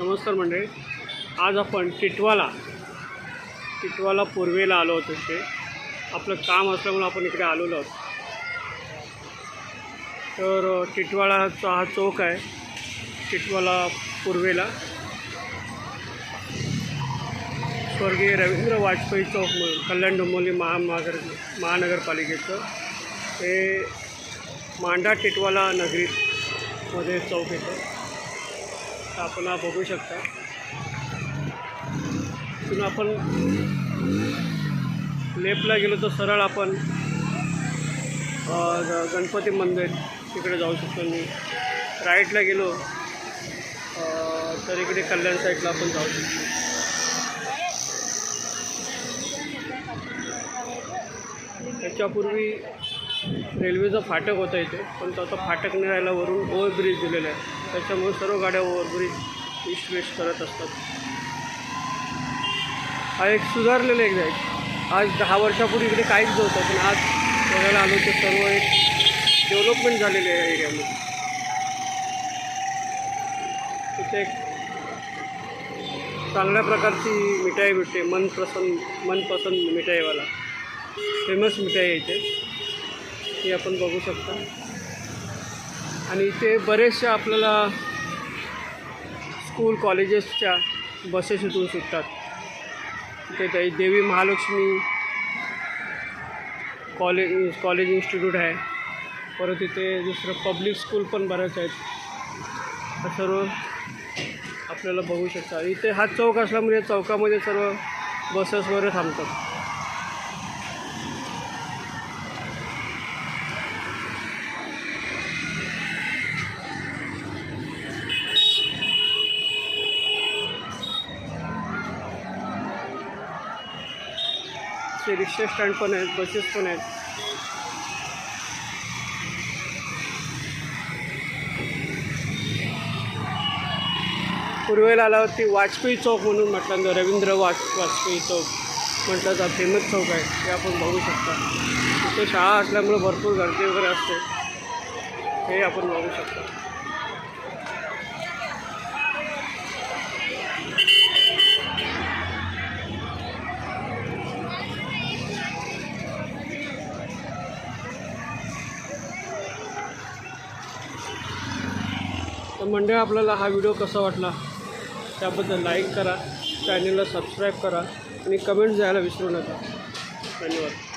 नमस्कार मंडळी. आज आपण टिटवाला टिटवाला पूर्वेला आलो होतो ते आपलं काम असल्यामुळे आपण इकडे आलेलो आहोत. तर टिटवाळाचा हा चौक आहे टिटवाला पूर्वेला. स्वर्गीय रवींद्र वाजपेयी चौक म्हणून कल्याण डोंबोली महामागर महानगरपालिकेचं. हे मांडा टिटवाला नगरीमध्ये चौक येतं. आपण हा बघू शकता. तिथून आपण लेफ्टला गेलो तर सरळ आपण गणपती मंदिर तिकडे जाऊ शकतो मी राईटला गेलो तर इकडे कल्याण साईडला आपण जाऊ शकतो. त्याच्यापूर्वी रेल्वेचं फाटक होतं इथे पण तो आता फाटक नाही वरून ओव्हरब्रिज दिलेला आहे. त्याच्यामुळे सर्व गाड्या ओव्हरब्रिज ईस्ट वेस्ट करत असतात. हा एक सुधारलेला एक. जाईल आज दहा वर्षापूर्वी इकडे काहीच नव्हतं पण आज बघायला आलो तर सर्व एक डेव्हलपमेंट झालेले आहे एरियामध्ये तिथे एक चांगल्या प्रकारची मिठाई भेटते मनपसंत मनपसंत मिठाईवाला. फेमस मिठाई आहे इथे. ती आपण बघू शकता. आणि इथे बरेचशा आपल्याला स्कूल कॉलेजेसच्या बसेस इथून सुटतात. तिथे काही देवी महालक्ष्मी कॉलेज कॉलेज इन्स्टिट्यूट आहे. परत इथे दुसरं पब्लिक स्कूल पण बऱ्याच आहेत. सर्व आपल्याला बघू शकता. इथे हा चौक असल्यामुळे चौकामध्ये सर्व बसेस वगैरे थांबतात. ते रिक्षा स्टँड पण आहेत बसेस पण आहेत. पूर्वेला आल्यावरती वाजपेयी चौक म्हणून म्हटलं तर रवींद्र वाज वाजपेयी चौक म्हटलं तर फेमस चौक आहे ते आपण बघू शकता. तिथे शाळा असल्यामुळे भरपूर गर्दी वगैरे असते हे आपण बघू शकता. तर मंडळ आपल्याला हा व्हिडिओ कसा वाटला त्याबद्दल लाईक करा. चॅनलला सबस्क्राईब करा आणि कमेंट्स द्यायला विसरू नका. धन्यवाद.